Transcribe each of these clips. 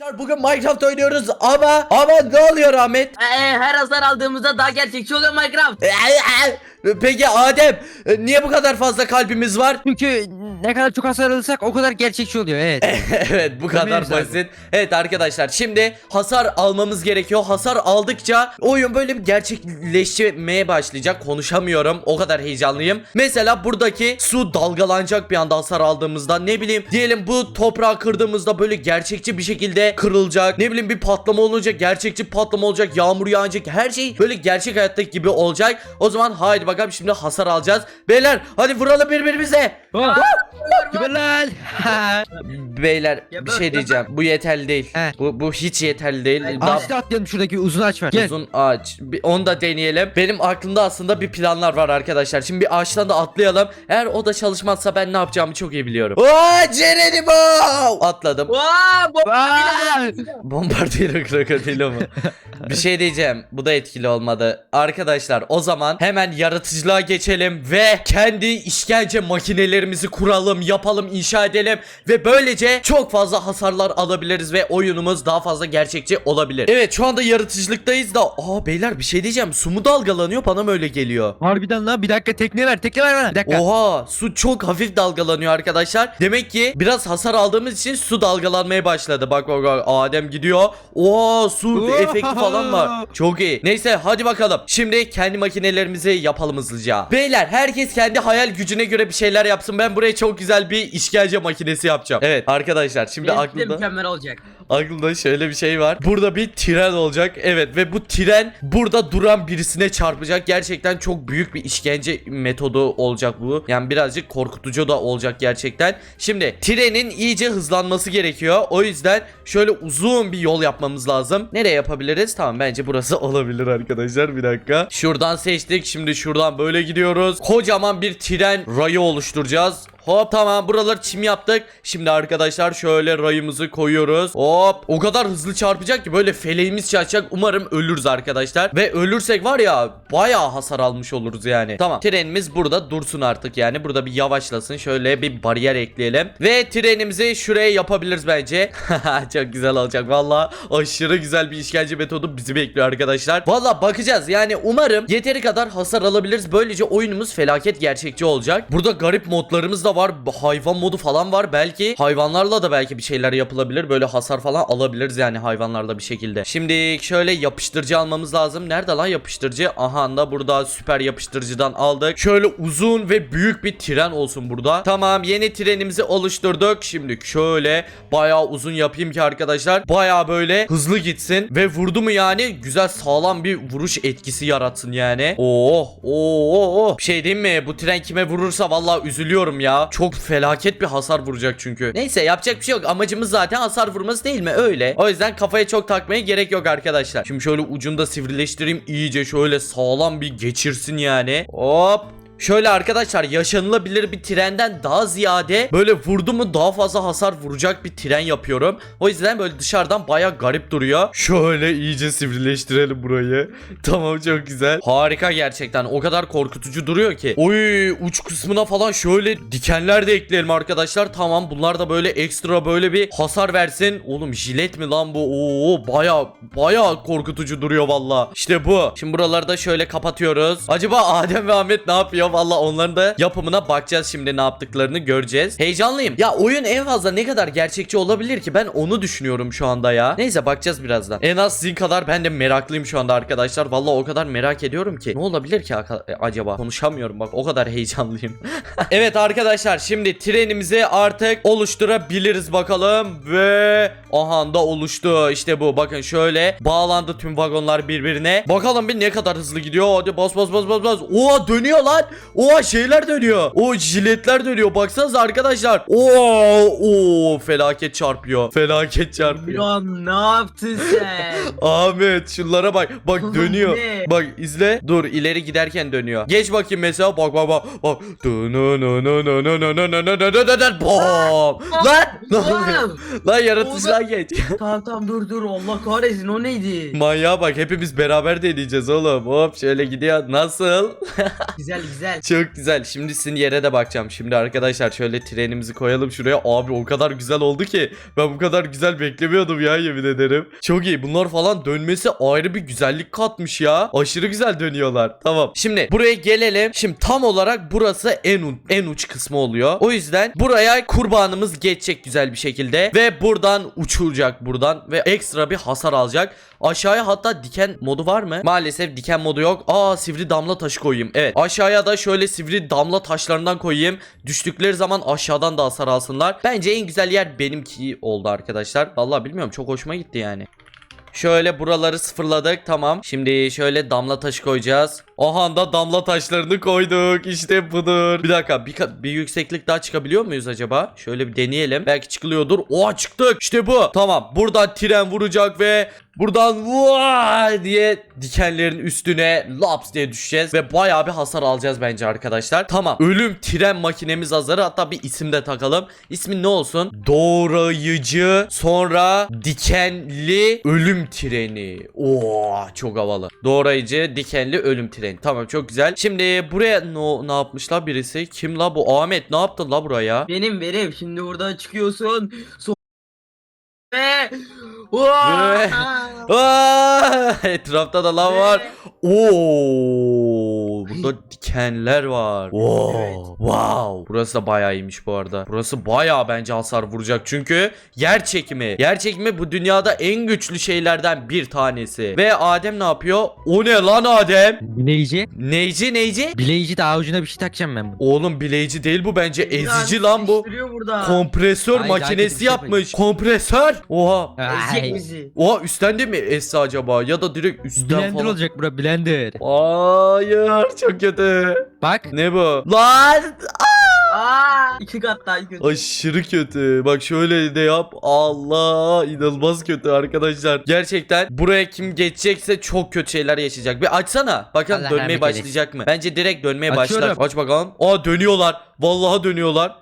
Arkadaşlar Bugün Minecraft oynuyoruz ama ama ne oluyor Ahmet? Ee, her hasar aldığımızda daha gerçekçi oluyor Minecraft. Peki Adem niye bu kadar fazla kalbimiz var? Çünkü ne kadar çok hasar alırsak o kadar gerçekçi oluyor evet. evet bu kadar basit. Evet arkadaşlar şimdi hasar almamız gerekiyor. Hasar aldıkça oyun böyle bir gerçekleşmeye başlayacak. Konuşamıyorum. O kadar heyecanlıyım. Mesela buradaki su dalgalanacak bir anda hasar aldığımızda. Ne bileyim diyelim bu toprağı kırdığımızda böyle gerçekçi bir şekilde kırılacak. Ne bileyim bir patlama olacak. Gerçekçi patlama olacak. Yağmur yağacak. Her şey böyle gerçek hayattaki gibi olacak. O zaman haydi bakalım şimdi hasar alacağız. Beyler hadi vuralım birbirimize. Lan. Beyler bir şey diyeceğim. Bu yeterli değil. He. Bu bu hiç yeterli değil. Daha Ağaçta atlayalım şuradaki uzun ağaç var. Gel. uzun ağaç. Bir- onu da deneyelim. Benim aklımda aslında bir planlar var arkadaşlar. Şimdi bir ağaçtan da atlayalım. Eğer o da çalışmazsa ben ne yapacağımı çok iyi biliyorum. Aa Geronimo! Atladım. Vaa, bu- Aa! Bombardiro krokodilo mu? bir şey diyeceğim. Bu da etkili olmadı. Arkadaşlar o zaman hemen yaratıcılığa geçelim ve kendi işkence makinelerimizi kuralım, yapalım, inşa edelim ve böylece çok fazla hasarlar alabiliriz ve oyunumuz daha fazla gerçekçi olabilir. Evet şu anda yaratıcılıktayız da aa beyler bir şey diyeceğim. Su mu dalgalanıyor bana mı öyle geliyor? Harbiden lan bir dakika tekne ver tekne ver bana. Bir dakika. Oha su çok hafif dalgalanıyor arkadaşlar. Demek ki biraz hasar aldığımız için su dalgalanmaya başladı. Bak bak bak Adem gidiyor. Oha su efekti falan var. Çok iyi. Neyse hadi bakalım. Şimdi kendi makinelerimizi yapalım hızlıca. Beyler herkes kendi hayal gücüne göre bir şeyler yapsın. Ben buraya çok güzel bir işkence makinesi yapacağım. Evet arkadaşlar şimdi aklımda mükemmel olacak. Aklımda şöyle bir şey var. Burada bir tren olacak. Evet ve bu tren burada duran birisine çarpacak. Gerçekten çok büyük bir işkence metodu olacak bu. Yani birazcık korkutucu da olacak gerçekten. Şimdi trenin iyice hızlanması gerekiyor. O yüzden şöyle uzun bir yol yapmamız lazım. Nereye yapabiliriz? Tamam bence burası olabilir arkadaşlar. Bir dakika. Şuradan seçtik. Şimdi şuradan böyle gidiyoruz. Kocaman bir tren rayı oluşturacağız. Hop tamam buraları çim yaptık. Şimdi arkadaşlar şöyle rayımızı koyuyoruz. Hop o kadar hızlı çarpacak ki böyle feleğimiz çarpacak. Umarım ölürüz arkadaşlar. Ve ölürsek var ya bayağı hasar almış oluruz yani. Tamam trenimiz burada dursun artık yani. Burada bir yavaşlasın. Şöyle bir bariyer ekleyelim. Ve trenimizi şuraya yapabiliriz bence. Çok güzel olacak valla. Aşırı güzel bir işkence metodu bizi bekliyor arkadaşlar. Valla bakacağız yani umarım yeteri kadar hasar alabiliriz. Böylece oyunumuz felaket gerçekçi olacak. Burada garip modlarımız da var. Hayvan modu falan var. Belki hayvanlarla da belki bir şeyler yapılabilir. Böyle hasar falan alabiliriz yani hayvanlarla bir şekilde. Şimdi şöyle yapıştırıcı almamız lazım. Nerede lan yapıştırıcı? Aha da burada süper yapıştırıcıdan aldık. Şöyle uzun ve büyük bir tren olsun burada. Tamam yeni trenimizi oluşturduk. Şimdi şöyle bayağı uzun yapayım ki arkadaşlar. Bayağı böyle hızlı gitsin. Ve vurdu mu yani güzel sağlam bir vuruş etkisi yaratsın yani. Oh oh oh. Bir şey diyeyim mi? Bu tren kime vurursa vallahi üzülüyorum ya. Çok felaket bir hasar vuracak çünkü. Neyse yapacak bir şey yok. Amacımız zaten hasar vurması değil mi? Öyle. O yüzden kafaya çok takmaya gerek yok arkadaşlar. Şimdi şöyle ucunda sivrileştireyim. iyice şöyle sağlam bir geçirsin yani. Hop. Şöyle arkadaşlar yaşanılabilir bir trenden daha ziyade böyle vurdu mu daha fazla hasar vuracak bir tren yapıyorum. O yüzden böyle dışarıdan baya garip duruyor. Şöyle iyice sivrileştirelim burayı. Tamam çok güzel. Harika gerçekten. O kadar korkutucu duruyor ki. Oy uç kısmına falan şöyle dikenler de ekleyelim arkadaşlar. Tamam bunlar da böyle ekstra böyle bir hasar versin. Oğlum jilet mi lan bu? Oo baya baya korkutucu duruyor valla. İşte bu. Şimdi buraları da şöyle kapatıyoruz. Acaba Adem ve Ahmet ne yapıyor? Valla onların da yapımına bakacağız şimdi ne yaptıklarını göreceğiz. Heyecanlıyım. Ya oyun en fazla ne kadar gerçekçi olabilir ki? Ben onu düşünüyorum şu anda ya. Neyse bakacağız birazdan. En az sizin kadar ben de meraklıyım şu anda arkadaşlar. Valla o kadar merak ediyorum ki. Ne olabilir ki e, acaba? Konuşamıyorum bak o kadar heyecanlıyım. evet arkadaşlar şimdi trenimizi artık oluşturabiliriz bakalım ve aha da oluştu işte bu bakın şöyle bağlandı tüm vagonlar birbirine bakalım bir ne kadar hızlı gidiyor hadi bas bas bas bas bas oha dönüyor lan Oha şeyler dönüyor. O jiletler dönüyor. Baksanıza arkadaşlar. Oo, oo felaket çarpıyor. Felaket çarpıyor. Lan ne yaptın sen? Ahmet şunlara bak. Bak dönüyor. Bak izle. Dur ileri giderken dönüyor. Geç bakayım mesela. Bak bak bak. Bak. Bom. Lan. Ne oluyor? Lan yaratıcılar geç. tamam tamam dur dur. Allah kahretsin o neydi? Manyağa bak hepimiz beraber deneyeceğiz oğlum. Hop şöyle gidiyor. Nasıl? güzel güzel çok güzel. Şimdi sizin yere de bakacağım. Şimdi arkadaşlar şöyle trenimizi koyalım şuraya. Abi o kadar güzel oldu ki. Ben bu kadar güzel beklemiyordum ya yemin ederim. Çok iyi. Bunlar falan dönmesi ayrı bir güzellik katmış ya. Aşırı güzel dönüyorlar. Tamam. Şimdi buraya gelelim. Şimdi tam olarak burası en en uç kısmı oluyor. O yüzden buraya kurbanımız geçecek güzel bir şekilde ve buradan uçuracak buradan ve ekstra bir hasar alacak. Aşağıya hatta diken modu var mı? Maalesef diken modu yok. Aa sivri damla taşı koyayım. Evet. Aşağıya da şöyle sivri damla taşlarından koyayım. Düştükleri zaman aşağıdan da hasar alsınlar. Bence en güzel yer benimki oldu arkadaşlar. Vallahi bilmiyorum çok hoşuma gitti yani. Şöyle buraları sıfırladık tamam. Şimdi şöyle damla taşı koyacağız. Aha da damla taşlarını koyduk. İşte budur. Bir dakika bir, bir yükseklik daha çıkabiliyor muyuz acaba? Şöyle bir deneyelim. Belki çıkılıyordur. Oha çıktık. İşte bu. Tamam. Buradan tren vuracak ve buradan vaa diye dikenlerin üstüne laps diye düşeceğiz ve bayağı bir hasar alacağız bence arkadaşlar. Tamam. Ölüm tren makinemiz hazır. Hatta bir isim de takalım. İsmi ne olsun? Doğrayıcı sonra dikenli ölüm treni. Oo çok havalı. Doğrayıcı dikenli ölüm treni. Tamam çok güzel. Şimdi buraya ne, ne yapmışlar birisi? Kim la bu? Ahmet ne yaptın la buraya? Benim benim. Şimdi buradan çıkıyorsun. So ve! Aa, etrafta da lav var. Ve- Oo, burada dikenler var. Oo, Evet. Wow. Burası da bayağı iyiymiş bu arada. Burası bayağı bence hasar vuracak çünkü yer çekimi. Yer çekimi bu dünyada en güçlü şeylerden bir tanesi. Ve Adem ne yapıyor? O ne lan Adem? Bileyici. Neyci neyci? Bileyici de avucuna bir şey takacağım ben. Oğlum bileyici değil bu bence ezici lan bu. burada. Kompresör daha bir makinesi şey yapmış. Kompresör. Oha. Ezecek Ay. bizi. Oha üstten de mi esse acaba ya da direkt üstten Blender falan. olacak bura blender. Hayır çok kötü. Bak. Ne bu? Lan Aa, iki kat daha kötü. aşırı kötü. Bak şöyle de yap. Allah inanılmaz kötü arkadaşlar. Gerçekten buraya kim geçecekse çok kötü şeyler yaşayacak. Bir açsana. Bakalım Allah dönmeye rahmet başlayacak mı? Bence direkt dönmeye Açıyorum. başlar. Aç bakalım. Aa dönüyorlar. Vallahi dönüyorlar.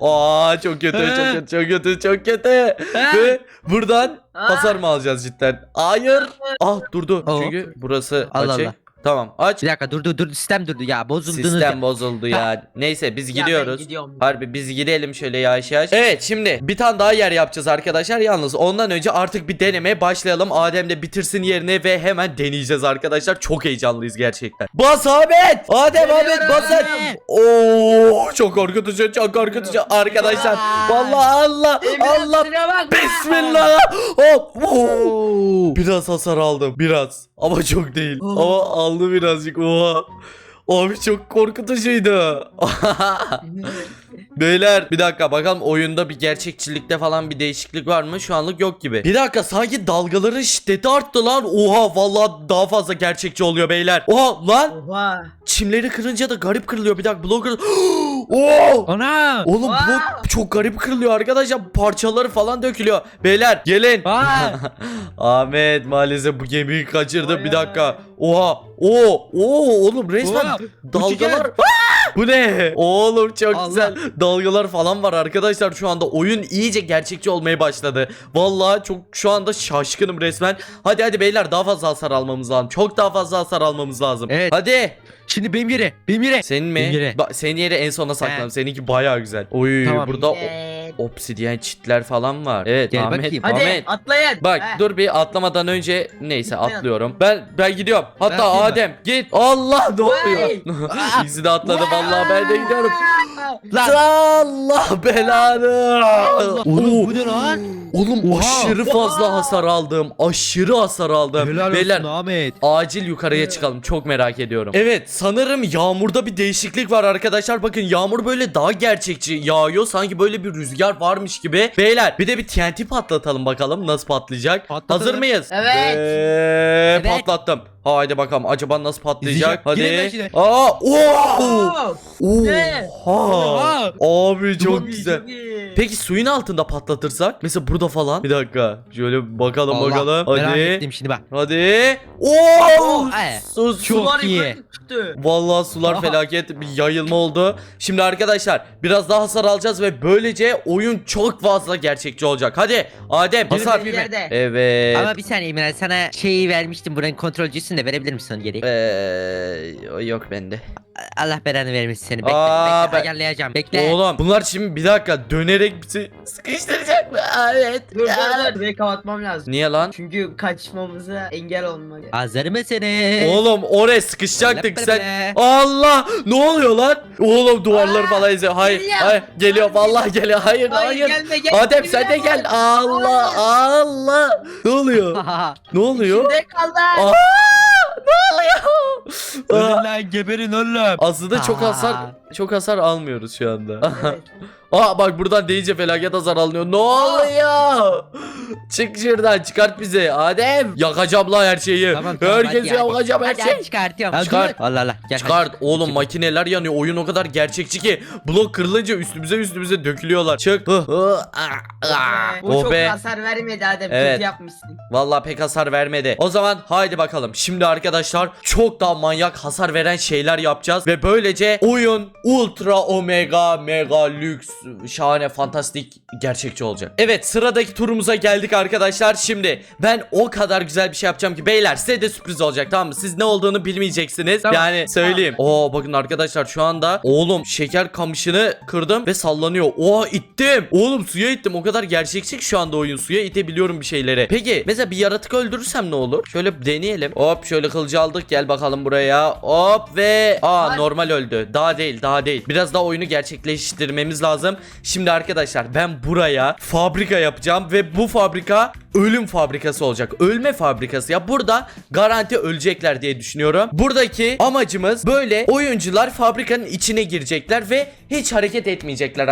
Aa çok kötü çok kötü çok kötü çok kötü. Ve buradan Aa. hasar mı alacağız cidden? Hayır. Ah durdu. Çünkü burası Allah açık. Tamam aç. Bir dakika dur dur sistem durdu ya bozuldunuz Sistem ya. bozuldu ya. Neyse biz Ya ben gidiyoruz. gidiyorum. Harbi biz gidelim şöyle yavaş yavaş. Evet şimdi bir tane daha yer yapacağız arkadaşlar. Yalnız ondan önce artık bir denemeye başlayalım. Adem de bitirsin yerini ve hemen deneyeceğiz arkadaşlar. Çok heyecanlıyız gerçekten. Bas Ahmet! Adem Ahmet Geliyorum. bas hadi. Oo çok korkutucu çok korkutucu arkadaşlar. Vallahi Allah Allah. Bismillah. Hop. Oo. Biraz hasar aldım. Biraz. Ama çok değil. Ama aldı birazcık. Oha. Abi çok korkutucuydu. Beyler bir dakika bakalım oyunda bir gerçekçilikte falan bir değişiklik var mı? Şu anlık yok gibi. Bir dakika sanki dalgaların şiddeti arttı lan. Oha vallahi daha fazla gerçekçi oluyor beyler. Oha lan Oha. çimleri kırınca da garip kırılıyor. Bir dakika blok kır- Oo! Ana. Oğlum blok çok garip kırılıyor arkadaşlar. Parçaları falan dökülüyor. Beyler gelin. Aa. Ahmet maalesef bu gemiyi kaçırdı. Vay Bir dakika. Oha. Oo, oo oğlum resmen Oha, dalgalar. Aa! Bu ne? Oğlum çok Allah. güzel. Dalgalar falan var arkadaşlar şu anda. Oyun iyice gerçekçi olmaya başladı. Vallahi çok şu anda şaşkınım resmen. Hadi hadi beyler daha fazla hasar almamız lazım. Çok daha fazla hasar almamız lazım. Evet. Hadi. Şimdi benim yere. Benim yere. Senin mi? Benim yere. Ba- senin yeri en sona saklanalım. Seninki bayağı güzel. Oy Tamam. burada o- Evet. Obsidyen çitler falan var. Evet Gel Ahmet. bakayım. Hadi Ahmet. atlayın. Bak Heh. dur bir atlamadan önce neyse atlıyorum. Ben ben gidiyorum. Hatta ben. Adem git. Allah ne oluyor? Aa. İkisi de atladı vallahi ben de gidiyorum. Lan. Allah belanı. Oğlum bu ne lan? Oğlum Oha. aşırı fazla hasar aldım. Aşırı hasar aldım. Helal Beyler olsun Ahmet. Acil yukarıya çıkalım. Çok merak ediyorum. Evet sanırım yağmurda bir değişiklik var arkadaşlar. Bakın yağmur böyle daha gerçekçi yağıyor. Sanki böyle bir rüzgar varmış gibi. Beyler bir de bir TNT patlatalım bakalım nasıl patlayacak. Patlatalım. Hazır mıyız? Evet. Ve Evet. patlattım. Haydi bakalım acaba nasıl patlayacak? İzleyeceğim. Girin Hadi. içine. Aa! Oo! Oo. Ne? Oha! Abi çok Çok iyi, güzel. çok iyi. Peki suyun altında patlatırsak? Mesela burada falan. Bir dakika. Şöyle bakalım Allah, bakalım. Merak Hadi. ettim şimdi bak. Hadi. Oo! Ay. Su, su. Çok Sular iyi. çıktı. Vallahi sular Aha. felaket bir yayılma oldu. Şimdi arkadaşlar biraz daha hasar alacağız ve böylece oyun çok fazla gerçekçi olacak. Hadi Adem hasar. Bir yerde. Evet. Ama bir saniye Emre sana şeyi vermiştim buranın kontrolcüsünü de verebilir misin onu geri? Ee, yok bende. Allah belanı vermesin seni. Bekle Aa, bekle ben- ayarlayacağım. Bekle. Oğlum bunlar şimdi bir dakika dönerek bizi sıkıştıracak mı? Evet. Dur dur dur. Burayı kapatmam lazım. Niye lan? Çünkü kaçmamıza engel olmak. Hazır mısınız? Oğlum oraya sıkışacaktık Bile sen. bile. Allah! Ne oluyor lan? Oğlum duvarları Aa, falan izliyor. Hayır, geliyor. hayır. Geliyor vallahi geliyor. Hayır, Hayır, hayır. gelme, gelme, Adem sen de gel. Allah, Allah. Ne oluyor? Ne oluyor? İçinde kaldı. Aa, ne oluyor? Lan geberin oğlum. Aslında çok Aa. hasar çok hasar almıyoruz şu anda. Evet. Aa bak buradan deyince felaket hasar alınıyor. Ne oluyor? Çık şuradan çıkart bizi. Adem yakacağım la her şeyi. Tamam, tamam, Herkesi hadi, hadi. yakacağım her Hadi, şeyi. hadi çıkartıyorum. Hadi Çıkar. dur. Allah Allah. Gel, Çıkart hadi. oğlum makineler yanıyor. Oyun o kadar gerçekçi ki blok kırılınca üstümüze üstümüze dökülüyorlar. Çık. Hı, hı, ah, ah. Bu Oh çok be. hasar vermedi Adem. Evet. Kötü yapmışsın. Vallahi pek hasar vermedi. O zaman haydi bakalım. Şimdi arkadaşlar çok daha manyak hasar veren şeyler yapacağız ve böylece oyun ultra omega mega lüks şahane fantastik gerçekçi olacak. Evet sıradaki turumuza geldik arkadaşlar. Şimdi ben o kadar güzel bir şey yapacağım ki beyler size de sürpriz olacak tamam mı? Siz ne olduğunu bilmeyeceksiniz. Tamam. Yani söyleyeyim. Oo bakın arkadaşlar şu anda oğlum şeker kamışını kırdım ve sallanıyor. Oha ittim. Oğlum suya ittim. O kadar gerçekçi ki şu anda oyun. Suya itebiliyorum bir şeyleri. Peki mesela bir yaratık öldürürsem ne olur? Şöyle deneyelim. Hop şöyle kılıcı aldık. Gel bakalım buraya. Hop ve aa normal öldü. Daha değil, daha değil. Biraz daha oyunu gerçekleştirmemiz lazım. Şimdi arkadaşlar ben buraya fabrika yapacağım ve bu fabrika ölüm fabrikası olacak. Ölme fabrikası. Ya burada garanti ölecekler diye düşünüyorum. Buradaki amacımız böyle oyuncular fabrikanın içine girecekler ve hiç hareket etmeyecekler